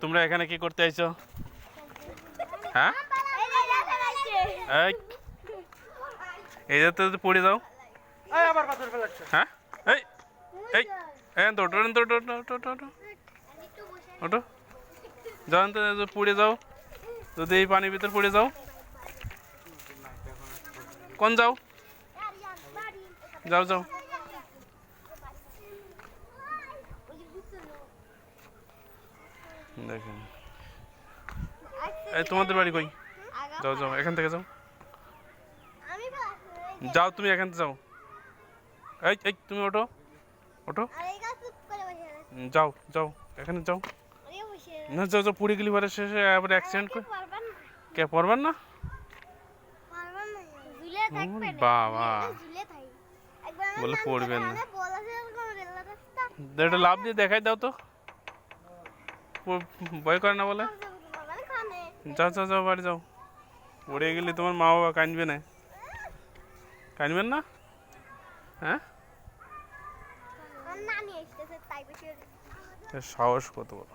তোমরা এখানে কি করতে আইছো? হ্যাঁ? এই এই যে তো পড়ে যাও। হ্যাঁ? এই এই ওটো যাও তো পড়ে যাও। যদি এই পানির ভিতর পড়ে যাও। কোন যাও? যাও যাও। দেখেন। এই তোমাদের বাড়ি কই? যাও যাও এখান থেকে যাও। যাও তুমি এখান থেকে যাও। এই এই তুমি ওঠো। ওঠো। যাও যাও এখানে যাও। না যাও যাও পুড়ে গেলি পরে শেষে আবার অ্যাক্সিডেন্ট করে কে পড়বেন না? বাবা। বলে পড়বেন না। এটা লাভ দিয়ে দেখাই দাও তো। ভয় করে না বলে? যাও যাও যাও বাড়ি যাও। পড়ে গেলে তোমার মা বাবা কাঁদবে না। কাঁদবেন না? হ্যাঁ? সাহস কত বড়